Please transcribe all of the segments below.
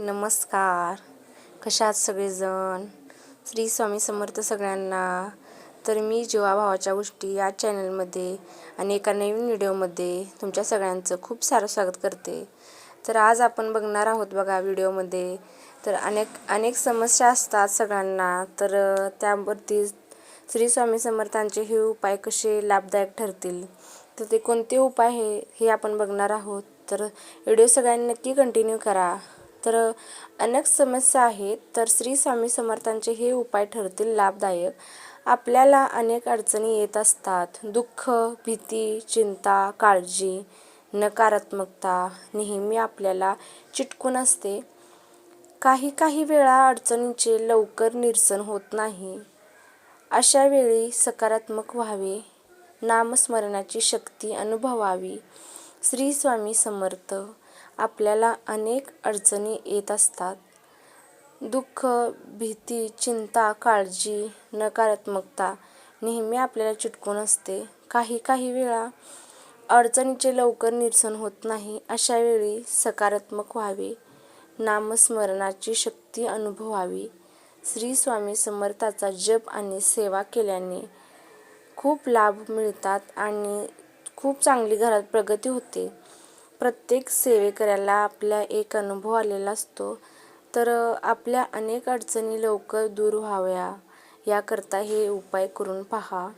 नमस्कार. कशात सगळेजण? श्री स्वामी समर्थ सगळ्यांना. तर मी जीवा भावाच्या गोष्टी या चॅनलमध्ये आणि एका नवीन व्हिडिओमध्ये तुमच्या सगळ्यांचं खूप सारं स्वागत करते. तर आज आपण बघणार आहोत बघा व्हिडिओमध्ये. तर अनेक अनेक समस्या असतात सगळ्यांना. तर त्यावरती श्री स्वामी समर्थांचे हे उपाय कसे लाभदायक ठरतील? तर ते कोणते उपाय हे हे आपण बघणार आहोत. तर व्हिडिओ सगळ्यांनी नक्की कंटिन्यू करा. तर अनेक समस्या आहेत तर श्री स्वामी समर्थांचे हे उपाय ठरतील लाभदायक. आपल्याला अनेक अडचणी येत असतात. दुःख भीती चिंता काळजी नकारात्मकता नेहमी आपल्याला चिटकून असते. काही काही वेळा अडचणींचे लवकर निरसन होत नाही. अशा वेळी सकारात्मक व्हावे नामस्मरणाची शक्ती अनुभवावी. श्री स्वामी समर्थ. आपल्याला अनेक अडचणी येत असतात. दुःख भीती चिंता काळजी नकारात्मकता नेहमी आपल्याला चिटकून असते. काही काही वेळा अडचणीचे लवकर निरसन होत नाही अशावेळी सकारात्मक व्हावे. नामस्मरणाची शक्ती अनुभवावी. श्री स्वामी समर्थाचा जप आणि सेवा केल्याने खूप लाभ मिळतात आणि खूप चांगली घरात प्रगती होते. प्रत्येक सेवेकऱ्याला आपला एक अनुभव आलेला असतो. तर आपल्या अनेक अडचणी लवकर दूर व्हाव्या याकरता हे उपाय करून पहा.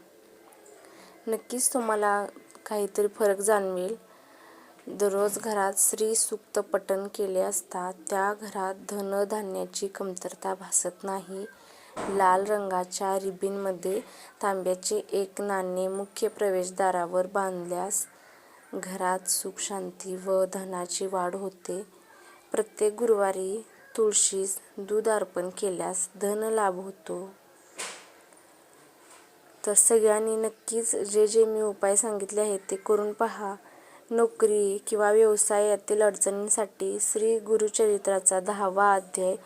नक्कीच तुम्हाला काहीतरी फरक जाणवेल. दररोज घरात श्री सूक्त पठण केले असता त्या घरात धनधान्याची कमतरता भासत नाही. लाल रंगाच्या रिबीनमध्ये तांब्याचे एक नाणे मुख्य प्रवेशद्वारावर बांधल्यास घरात सुख शांती व धनाची वाढ होते. प्रत्येक गुरुवारी तुळशीस दूध अर्पण केल्यास धन लाभ होतो. तर सगळ्यांनी नक्कीच जे जे मी उपाय सांगितले आहेत ते करून पहा. नोकरी किंवा व्यवसायातील अडचणींसाठी श्री गुरुचरित्राचा दहावा अध्याय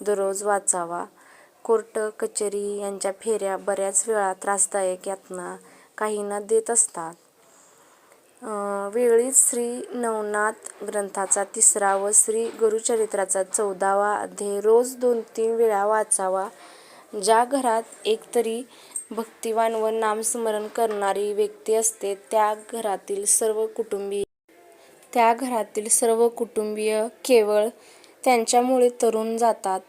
दररोज वाचावा. कोर्ट कचेरी यांच्या फेऱ्या बऱ्याच वेळा त्रासदायक यातना काहींना देत असतात. वेळीच श्री नवनाथ ग्रंथाचा तिसरा व श्री गुरुचरित्राचा चौदावा अध्याय रोज दोन तीन वेळा वाचावा. ज्या घरात एकतरी भक्तिवान व नामस्मरण करणारी व्यक्ती असते त्या घरातील सर्व कुटुंबीय त्या घरातील सर्व कुटुंबीय केवळ त्यांच्यामुळे तरुण जातात.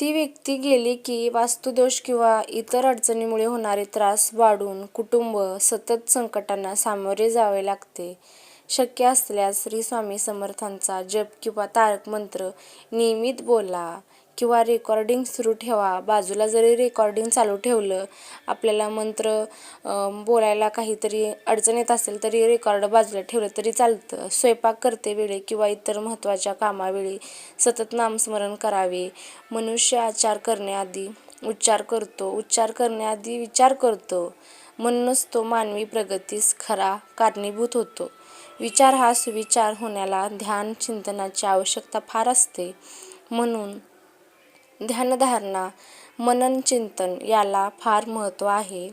ती व्यक्ती गेली की वास्तुदोष किंवा इतर अडचणीमुळे होणारे त्रास वाढून कुटुंब सतत संकटांना सामोरे जावे लागते. शक्य असल्यास श्री स्वामी समर्थांचा जप किंवा तारक मंत्र नियमित बोला. किंवा रेकॉर्डिंग सुरू ठेवा. बाजूला जरी रेकॉर्डिंग चालू ठेवलं आपल्याला मंत्र बोलायला काहीतरी अडचण येत असेल तरी रेकॉर्ड बाजूला ठेवलं तरी चालतं. स्वयंपाक करते वेळी किंवा इतर महत्त्वाच्या कामावेळी सतत नामस्मरण करावे. मनुष्य आचार करण्याआधी उच्चार करतो. उच्चार करण्याआधी विचार करतो. म्हणूनच तो मानवी प्रगतीस खरा कारणीभूत होतो. विचार हा सुविचार होण्याला ध्यान चिंतनाची आवश्यकता फार असते. म्हणून ध्यानधारणा मनन चिंतन याला फार महत्त्व आहे.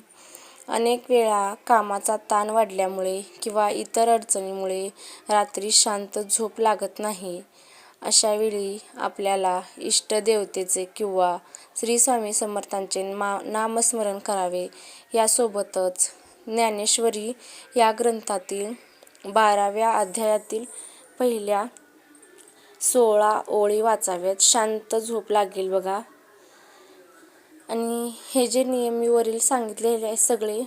अनेक वेळा कामाचा ताण वाढल्यामुळे किंवा इतर अडचणीमुळे रात्री शांत झोप लागत नाही. अशावेळी आपल्याला इष्टदेवतेचे किंवा श्री स्वामी समर्थांचे मा नामस्मरण करावे. यासोबतच ज्ञानेश्वरी या ग्रंथातील बाराव्या अध्यायातील पहिल्या सोळा ओळी वाचाव्यात. शांत झोप लागेल बघा. आणि हे जे नियम मी वरील सांगितलेले आहे सगळे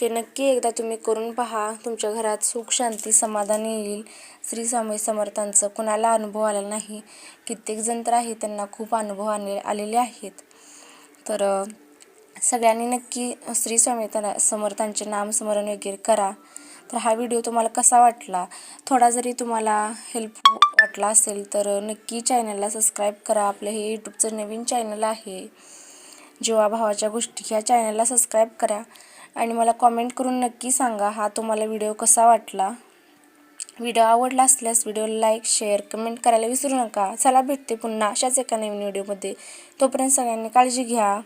ते नक्की एकदा तुम्ही करून पहा. तुमच्या घरात सुख शांती समाधान येईल. श्री स्वामी समर्थांचं कुणाला अनुभव आला नाही. कित्येक जण तर आहे त्यांना खूप अनुभव आले आलेले आहेत. तर सगळ्यांनी नक्की श्री स्वामी समर्थांचे नामस्मरण वगैरे करा. तर हा व्हिडिओ तुम्हाला कसा वाटला? थोडा जरी तुम्हाला हेल्प वाटला असेल तर नक्की चॅनलला सबस्क्राईब करा. आपलं हे यूट्यूबचं नवीन चॅनल आहे. जेव्हा भावाच्या गोष्टी ह्या चॅनलला सबस्क्राईब करा. आणि मला कॉमेंट करून नक्की सांगा हा तुम्हाला व्हिडिओ कसा वाटला? व्हिडिओ आवडला असल्यास व्हिडिओला लाईक शेअर कमेंट करायला विसरू नका. चला भेटते पुन्हा अशाच एका नवीन व्हिडिओमध्ये तोपर्यंत सगळ्यांनी काळजी घ्या.